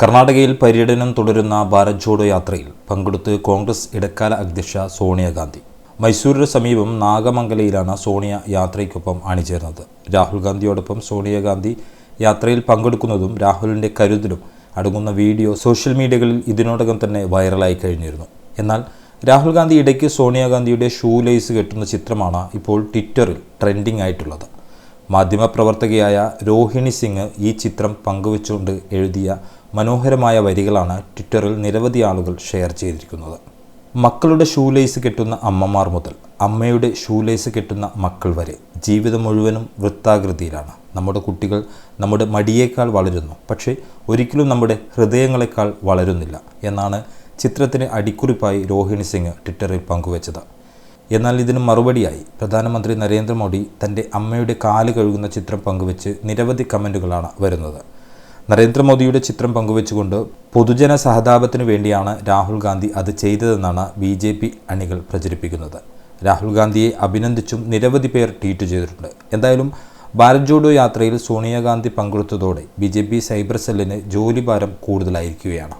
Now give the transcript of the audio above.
കർണാടകയിൽ പര്യടനം തുടരുന്ന ഭാരത് ജോഡോ യാത്രയിൽ പങ്കെടുത്ത് കോൺഗ്രസ് ഇടക്കാല അധ്യക്ഷ സോണിയാഗാന്ധി. മൈസൂരിന് സമീപം നാഗമംഗലയിലാണ് സോണിയ യാത്രയ്ക്കൊപ്പം അണിചേർന്നത്. രാഹുൽ ഗാന്ധിയോടൊപ്പം സോണിയാഗാന്ധി യാത്രയിൽ പങ്കെടുക്കുന്നതും രാഹുലിന്റെ കരുതലും അടങ്ങുന്ന വീഡിയോ സോഷ്യൽ മീഡിയകളിൽ ഇതിനോടകം തന്നെ വൈറലായി കഴിഞ്ഞിരുന്നു. എന്നാൽ രാഹുൽ ഗാന്ധി ഇടയ്ക്ക് സോണിയാഗാന്ധിയുടെ ഷൂ ലേസ് കെട്ടുന്ന ചിത്രമാണ് ഇപ്പോൾ ട്വിറ്ററിൽ ട്രെൻഡിംഗ് ആയിട്ടുള്ളത്. മാധ്യമപ്രവർത്തകയായ രോഹിണി സിംഗ് ഈ ചിത്രം പങ്കുവച്ചുകൊണ്ട് എഴുതിയ മനോഹരമായ വരികളാണ് ട്വിറ്ററിൽ നിരവധി ആളുകൾ ഷെയർ ചെയ്തിരിക്കുന്നത്. മക്കളുടെ ഷൂലേസ് കെട്ടുന്ന അമ്മമാർ മുതൽ അമ്മയുടെ ഷൂലേസ് കെട്ടുന്ന മക്കൾ വരെ ജീവിതം മുഴുവനും വൃത്താകൃതിയിലാണ്. നമ്മുടെ കുട്ടികൾ നമ്മുടെ മടിയേക്കാൾ വളരുന്നു. പക്ഷേ ഒരിക്കലും നമ്മുടെ ഹൃദയങ്ങളെക്കാൾ വളരുന്നില്ല എന്നാണ് ചിത്രത്തിന് അടിക്കുറിപ്പായി രോഹിണി സിംഗ് ട്വിറ്ററിൽ പങ്കുവച്ചത്. എന്നാൽ ഇതിന് മറുപടിയായി പ്രധാനമന്ത്രി നരേന്ദ്രമോദി തന്റെ അമ്മയുടെ കാൽ കഴുകുന്ന ചിത്രം പങ്കുവച്ച് നിരവധി കമന്റുകളാണ് വരുന്നത്. നരേന്ദ്രമോദിയുടെ ചിത്രം പങ്കുവെച്ചുകൊണ്ട് പൊതുജന സഹതാപത്തിനു വേണ്ടിയാണ് രാഹുൽ ഗാന്ധി അത് ചെയ്തതെന്നാണ് ബി ജെ പി അണികൾ പ്രചരിപ്പിക്കുന്നത്. രാഹുൽ ഗാന്ധിയെ അഭിനന്ദിച്ചും നിരവധി പേർ ട്വീറ്റ് ചെയ്തിട്ടുണ്ട്. എന്തായാലും ഭാരത് ജോഡോ യാത്രയിൽ സോണിയാഗാന്ധി പങ്കെടുത്തതോടെ ബി ജെ പി സൈബർ സെല്ലിന് ജോലിഭാരം കൂടുതലായിരിക്കുകയാണ്.